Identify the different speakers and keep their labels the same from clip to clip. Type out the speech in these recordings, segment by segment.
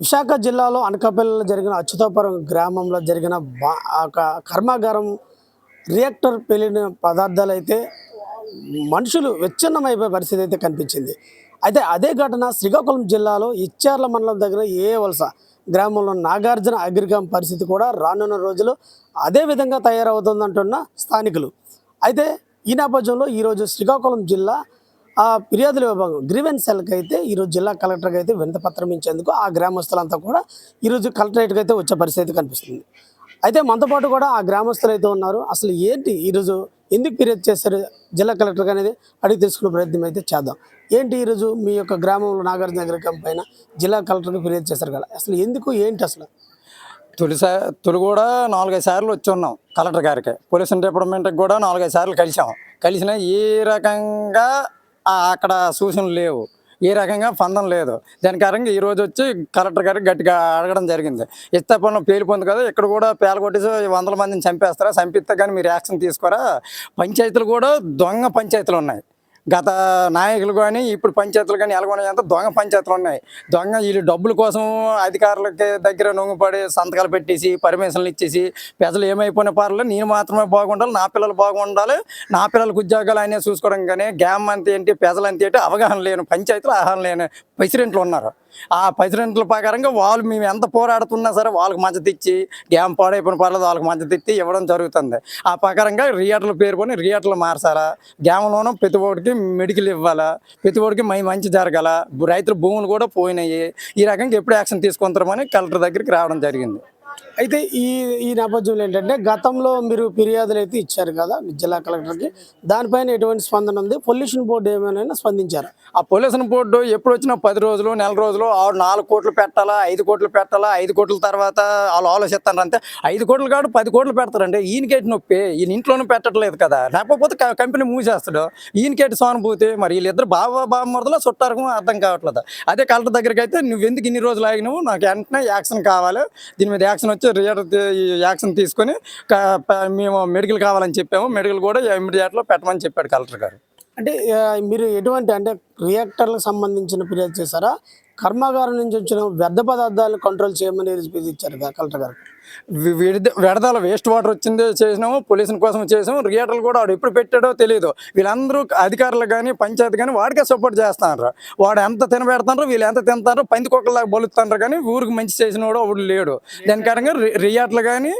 Speaker 1: విశాఖ జిల్లాలో అనకాపల్లిలో జరిగిన అచ్యుతాపురం గ్రామంలో జరిగిన బా- ఒక కర్మాగారం రియాక్టర్ పేలిన పదార్థాలు అయితే మనుషులు విచ్ఛిన్నమైపోయే పరిస్థితి అయితే కనిపించింది. అయితే అదే ఘటన శ్రీకాకుళం జిల్లాలో ఇచ్చార్ల మండలం దగ్గర ఏ వలస గ్రామంలో నాగార్జున అగ్రికామ్ పరిస్థితి కూడా రానున్న రోజులు అదే విధంగా తయారవుతుందంటున్న స్థానికులు. అయితే ఈ నేపథ్యంలో ఈరోజు శ్రీకాకుళం జిల్లా ఆ ఫిర్యాదుల విభాగం గ్రీవెన్స్ సెల్కి అయితే ఈరోజు జిల్లా కలెక్టర్కి అయితే వినతి పత్రం ఇచ్చేందుకు ఆ గ్రామస్తులంతా కూడా ఈరోజు కలెక్టరేట్కి అయితే వచ్చే పరిస్థితి కనిపిస్తుంది. అయితే మనతో పాటు కూడా ఆ గ్రామస్తులు అయితే ఉన్నారు. అసలు ఏంటి ఈరోజు ఎందుకు ఫిర్యాదు చేశారు? జిల్లా కలెక్టర్ అనేది అడిగి తెలుసుకునే ప్రయత్నం అయితే చేద్దాం. ఏంటి ఈరోజు మీ యొక్క గ్రామంలో నాగార్జున నగర్ పైన జిల్లా కలెక్టర్కి ఫిర్యాదు చేశారు కదా? అసలు ఎందుకు ఏంటి అసలు?
Speaker 2: తొలిసా తొలి కూడా నాలుగైదు సార్లు వచ్చి ఉన్నాం కలెక్టర్ గారికి. పోలీస్ డిపార్ట్మెంట్కి కూడా నాలుగైదు సార్లు కలిసాం. కలిసిన ఏ రకంగా అక్కడ సూచనలు లేవు. ఏ రకంగా పందం లేదు. దాని కారణంగా ఈరోజు వచ్చి కలెక్టర్ గారికి గట్టిగా అడగడం జరిగింది. ఇస్తే పనులు పేలిపోయింది కదా ఇక్కడ కూడా పేల కొట్టేసి వందల మందిని చంపేస్తారా చంపిస్తే కానీ మీరు యాక్షన్ తీసుకోరా? పంచాయతీలు కూడా దొంగ పంచాయతీలు ఉన్నాయి. గత నాయకులు కానీ ఇప్పుడు పంచాయతీలు కానీ ఎలాగొన్నాయి అంతా దొంగ పంచాయతీలు ఉన్నాయి. దొంగ వీళ్ళు డబ్బుల కోసం అధికారులకి దగ్గర నొంగిపడి సంతకాలు పెట్టేసి పర్మిషన్లు ఇచ్చేసి ప్రజలు ఏమైపోయిన పర్లేదు నేను మాత్రమే బాగుండాలి నా పిల్లలు బాగుండాలి నా పిల్లలకు ఉద్యోగాలు అనే చూసుకోవడం కానీ గ్యామ్ అంత ఏంటి ప్రజలు అంతే ఏంటి అవగాహన లేని పంచాయతీలు అవగాహన లేని ప్రెసిడెంట్లు ఉన్నారు. ఆ ప్రెసిడెంట్ల ప్రకారంగా వాళ్ళు మేము ఎంత పోరాడుతున్నా సరే వాళ్ళకి మద్దతు ఇచ్చి గ్యామ్ పాడైపోయిన పర్లేదు వాళ్ళకి మద్దతు ఇచ్చి ఇవ్వడం జరుగుతుంది. ఆ ప్రకారంగా రియాటర్లు పేరుకొని రియాటర్లు మార్చాలా గ్యామ్లోనూ ప్రతి ఒక్కడికి మెడికల్ ఇవ్వాలా? ప్రతి ఒక్కడికి మై మంచి జరగాల? రైతుల భూములు కూడా పోయినాయి. ఈ రకంగా ఎప్పుడు యాక్షన్ తీసుకుంటారమని కలెక్టర్ దగ్గరికి రావడం జరిగింది.
Speaker 1: అయితే ఈ ఈ నేపథ్యంలో ఏంటంటే గతంలో మీరు ఫిర్యాదులు అయితే ఇచ్చారు కదా జిల్లా కలెక్టర్కి. దానిపైన ఎటువంటి స్పందన ఉంది? పొల్యూషన్ బోర్డు ఏమైనా స్పందించారు?
Speaker 2: ఆ పొల్యూషన్ బోర్డు ఎప్పుడు వచ్చినా పది రోజులు నెల రోజులు ఆరు నాలుగు కోట్లు పెట్టాలా ఐదు కోట్లు పెట్టాలా ఐదు కోట్ల తర్వాత వాళ్ళు ఆలోచిస్తారు అంతే? ఐదు కోట్లు కాదు పది కోట్లు పెడతారండి. ఈయనకేటి నొప్పి ఈయన ఇంట్లోనూ పెట్టట్లేదు కదా. లేకపోతే కంపెనీ మూసేస్తాడు. ఈయనకేటి సానుభూతి మరి వీళ్ళిద్దరు బావ బామ్మరదలో చుట్టారకం అర్థం కావట్లేదు. అదే కలెక్టర్ దగ్గరికి అయితే నువ్వు ఎందుకు ఇన్ని రోజులు ఆగినావు? నాకు వెంటనే యాక్షన్ కావాలి. దీని మీద యాక్షన్ వచ్చి రియర్ యాక్షన్ తీసుకొని మేము మెడికల్ కావాలని చెప్పాము. మెడికల్ కూడా ఇమీడియట్లో పెట్టమని చెప్పాడు కలెక్టర్ గారు.
Speaker 1: అంటే మీరు ఎటువంటి అంటే రియాక్టర్లకు సంబంధించిన ఫిర్యాదు చేశారా? కర్మాగారం నుంచి వచ్చిన వ్యర్థ పదార్థాలను కంట్రోల్ చేయమని ఇచ్చారు కలెక్టర్ గారు.
Speaker 2: విడదల వేస్ట్ వాటర్ వచ్చిందే చేసినాము పొల్యూషన్ కోసం చేసాము రియేటర్లు కూడా వాడు ఎప్పుడు పెట్టాడో తెలియదు వీళ్ళందరూ అధికారులు కానీ పంచాయతీ కానీ వాడికే సపోర్ట్ చేస్తున్నారు వాడు ఎంత తినబెడతారో వీళ్ళు ఎంత తింటారో పంది కుక్కలాగా బలుతున్నారు కానీ ఊరికి మంచి చేసిన వాడు ఒకడు లేడు. దాని కారణంగా రి- కానీ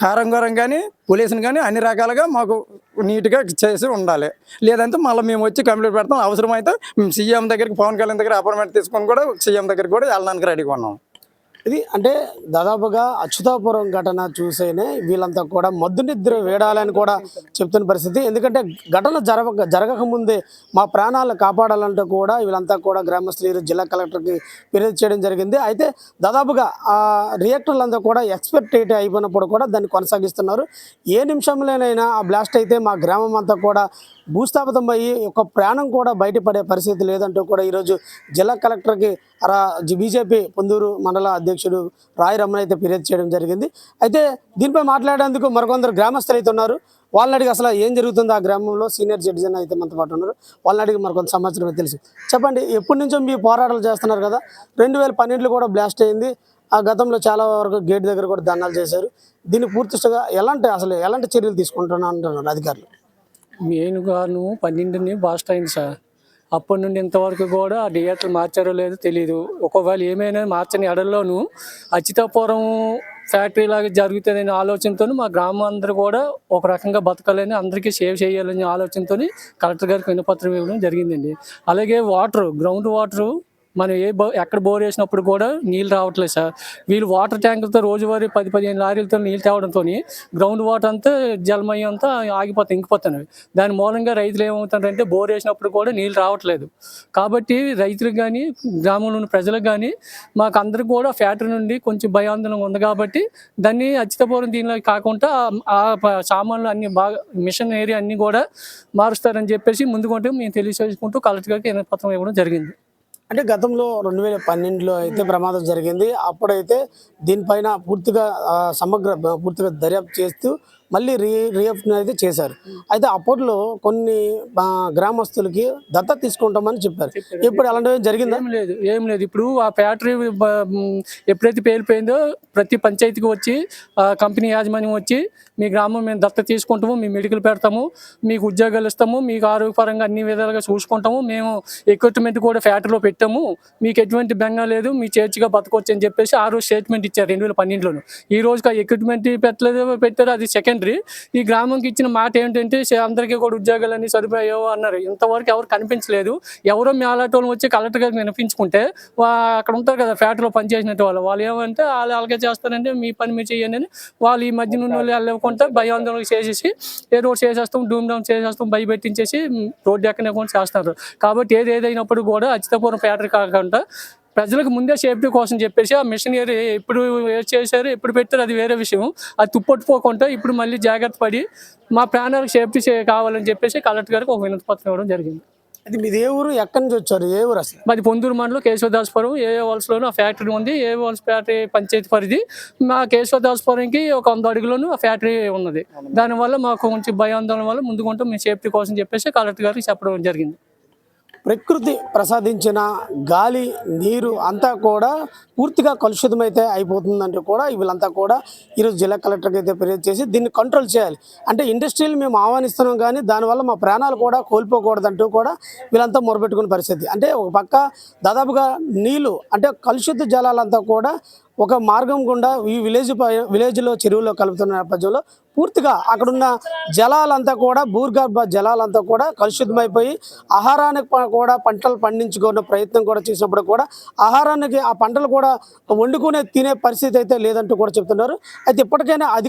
Speaker 2: కారం కారం కానీ పొల్యూషన్ కానీ అన్ని రకాలుగా మాకు నీట్గా చేసి ఉండాలి. లేదంటే మళ్ళీ మేము వచ్చి కంప్లీట్ పెడతాం అవసరమైతే మేము సీఎం దగ్గరికి పవన్ కళ్యాణ్ దగ్గర అపాయింట్మెంట్ తీసుకొని కూడా సీఎం దగ్గరికి కూడా వెళ్ళడానికి రెడీగా ఉన్నాం.
Speaker 1: ఇది అంటే దాదాపుగా అచ్యుతాపురం ఘటన చూసేనే వీళ్ళంతా కూడా మద్దు నిద్ర వేడాలని కూడా చెప్తున్న పరిస్థితి. ఎందుకంటే ఘటన జరగక జరగక ముందే మా ప్రాణాలు కాపాడాలంటూ కూడా వీళ్ళంతా కూడా గ్రామస్తులు జిల్లా కలెక్టర్కి ఫిర్యాదు చేయడం జరిగింది. అయితే దాదాపుగా ఆ రియాక్టర్లంతా కూడా ఎక్స్పెక్టేట్ అయిపోయినప్పుడు కూడా దాన్ని కొనసాగిస్తున్నారు. ఏ నిమిషంలోనైనా ఆ బ్లాస్ట్ అయితే మా గ్రామం అంతా కూడా భూస్థాపితం అయ్యి ఒక ప్రాణం కూడా బయటపడే పరిస్థితి లేదంటూ కూడా ఈరోజు జిల్లా కలెక్టర్కి రా బీజేపీ పొందూరు మండల అధ్యక్షుడు రాయ్ రమణ అయితే ఫిర్యాదు చేయడం జరిగింది. అయితే దీనిపై మాట్లాడేందుకు మరికొందరు గ్రామస్తులు అయితే ఉన్నారు. వాళ్ళని అడిగి అసలు ఏం జరుగుతుందో ఆ గ్రామంలో? సీనియర్ సిటిజన్ అయితే మనతో పాటు ఉన్నారు. వాళ్ళని అడిగి మరికొంత సమాచారం అయితే తెలుసు. చెప్పండి ఎప్పటి నుంచో మీ పోరాటాలు చేస్తున్నారు కదా? రెండు వేల పన్నెండులో కూడా బ్లాస్ట్ అయింది. ఆ గతంలో చాలా వరకు గేట్ దగ్గర కూడా దండాలు చేశారు. దీన్ని పూర్తిగా ఎలాంటి అసలు ఎలాంటి చర్యలు తీసుకుంటున్నా అంటున్నారు అధికారులు?
Speaker 3: మెయిన్గాను పన్నెండుని బాస్ట్ అయింది సార్. అప్పటి నుండి ఇంతవరకు కూడా ఆ థియేటర్ మార్చారో లేదో తెలియదు ఒకవేళ ఏమైనా మార్చని ఎడల్లోనూ అచితాపురం ఫ్యాక్టరీ లాగా జరుగుతుందనే ఆలోచనతో మా గ్రామం అందరూ కూడా ఒక రకంగా బతకాలని అందరికీ సేవ్ చేయాలనే ఆలోచనతో కలెక్టర్ గారికి వినపత్రం ఇవ్వడం జరిగిందండి. అలాగే వాటర్ గ్రౌండ్ వాటరు మనం ఏ బో ఎక్కడ బోర్ వేసినప్పుడు కూడా నీళ్ళు రావట్లేదు సార్. వీళ్ళు వాటర్ ట్యాంకులతో రోజువారీ పది పదిహేను లారీలతో నీళ్ళు తేవడంతో గ్రౌండ్ వాటర్ అంతా జలమయం అంతా ఆగిపోతాయి ఇంకిపోతున్నాయి దాని మూలంగా రైతులు ఏమవుతారంటే బోర్ వేసినప్పుడు కూడా నీళ్ళు రావట్లేదు. కాబట్టి రైతులకు కానీ గ్రామంలో ఉన్న ప్రజలకు కానీ మాకు అందరికి కూడా ఫ్యాక్టరీ నుండి కొంచెం భయాందోళన ఉంది కాబట్టి దాన్ని అచ్చితపూర్వం దీనిలో కాకుండా ఆ సామాన్లు అన్ని బాగా మిషన్ ఏరియా అన్నీ కూడా మారుస్తారని చెప్పేసి ముందుకుంటే మేము తెలియజేసుకుంటూ కలెక్టర్ గారికి పత్రం ఇవ్వడం జరిగింది.
Speaker 1: అంటే గతంలో రెండు వేల పన్నెండులో అయితే ప్రమాదం జరిగింది. అప్పుడైతే దీనిపైన పూర్తిగా సమగ్ర పూర్తిగా దర్యాప్తు చేస్తూ మళ్ళీ రీ రీఓపెన్ అయితే చేశారు. అయితే అప్పట్లో కొన్ని గ్రామస్తులకి దత్త తీసుకుంటామని చెప్పారు. ఇప్పుడు అలాంటివి జరిగిందా?
Speaker 3: లేదు ఏం లేదు. ఇప్పుడు ఆ ఫ్యాక్టరీ ఎప్పుడైతే పేలిపోయిందో ప్రతి పంచాయతీకి వచ్చి ఆ కంపెనీ యాజమాన్యం వచ్చి మీ గ్రామం మేము దత్త తీసుకుంటాము మీ మెడికల్ పెడతాము మీకు ఉద్యోగాలు ఇస్తాము మీకు ఆరోగ్యపరంగా అన్ని విధాలుగా చూసుకుంటాము మేము ఎక్విప్మెంట్ కూడా ఫ్యాక్టరీలో పెట్టాము మీకు ఎటువంటి బెంగ లేదు మీ చేర్చిగా బతకొచ్చు అని చెప్పేసి ఆ రోజు స్టేట్మెంట్ ఇచ్చారు రెండు వేల పన్నెండులోను. ఈ రోజుకి ఆ ఎక్విప్మెంట్ పెట్టలేదు పెట్టారు అది సెకండరీ ఈ గ్రామంకి ఇచ్చిన మాట ఏంటంటే అందరికీ కూడా ఉద్యోగాలన్నీ సరిపోయాయో అన్నారు. ఇంతవరకు ఎవరు కనిపించలేదు. ఎవరో మేలాటోళ్ళు వచ్చి కలెక్టర్ గారికి వినిపించుకుంటే అక్కడ ఉంటారు కదా ఫ్యాక్టరీలో పనిచేసినట్టు వాళ్ళు. వాళ్ళు ఏమంటే వాళ్ళు అలాగే చేస్తారంటే మీ పని మీరు చేయండి అని వాళ్ళు ఈ మధ్య నుండి వాళ్ళు వెళ్ళకుండా భయాందోళన చేసేసి ఏదో ఒకటి చేసేస్తాం డూమ్ డౌన్ చేసేస్తాం భయపెట్టించేసి రోడ్డు ఎక్కనే కూడా చేస్తారు. కాబట్టి ఏది ఏదైనప్పుడు కూడా అచితపురం ఫ్యాక్టరీ కాకుండా ప్రజలకు ముందే సేఫ్టీ కోసం చెప్పేసి ఆ మిషనరీ ఎప్పుడు చేశారు ఎప్పుడు పెట్టారు అది వేరే విషయం. అది తుప్పట్టుపోకుండా ఇప్పుడు మళ్ళీ జాగ్రత్త పడి మా ప్రాణాలకు సేఫ్టీ కావాలని చెప్పేసి కలెక్టర్ గారికి ఒక వినతి పత్రం ఇవ్వడం జరిగింది.
Speaker 1: అది మీది ఏ ఊరు ఎక్కడి నుంచి వచ్చారు ఏ ఊరు అసలు?
Speaker 3: మాది పొందూరు మండలం కేశవదాసపురం ఏ వాల్స్లోను ఆ ఫ్యాక్టరీ ఉంది. ఏ వాల్స్ ఫ్యాక్టరీ పంచాయతీ పరిధి మా కేశవదాసపురంకి ఒక వంద అడుగులోను ఆ ఫ్యాక్టరీ ఉన్నది. దానివల్ల మాకు కొంచెం భయాందోళన వల్ల ముందుకుంటూ మేము సేఫ్టీ కోసం చెప్పేసి కలెక్టర్ గారికి చెప్పడం జరిగింది.
Speaker 1: ప్రకృతి ప్రసాదించిన గాలి నీరు అంతా కూడా పూర్తిగా కలుషితమైతే అయిపోతుందంటే కూడా వీళ్ళంతా కూడా ఈరోజు జిల్లా కలెక్టర్కి అయితే ఫిర్యాదు చేసి దీన్ని కంట్రోల్ చేయాలి. అంటే ఇండస్ట్రీలు మేము ఆహ్వానిస్తున్నాం కానీ దానివల్ల మా ప్రాణాలు కూడా కోల్పోకూడదంటూ కూడా వీళ్ళంతా మొరబెట్టుకునే పరిస్థితి. అంటే ఒక పక్క దాదాపుగా నీళ్ళు అంటే కలుషిత జలాలంతా కూడా ఒక మార్గం గుండా ఈ విలేజ్ పై- విలేజ్లో చెరువులో కలుపుతున్న నేపథ్యంలో పూర్తిగా అక్కడున్న జలాలంతా కూడా భూగర్భ జలాలంతా కూడా కలుషితమైపోయి ఆహారానికి కూడా పంటలు పండించుకునే ప్రయత్నం కూడా చేసినప్పుడు కూడా ఆహారానికి ఆ పంటలు కూడా వండుకునే తినే పరిస్థితి అయితే లేదంటూ కూడా చెప్తున్నారు. అయితే ఇప్పటికైనా అది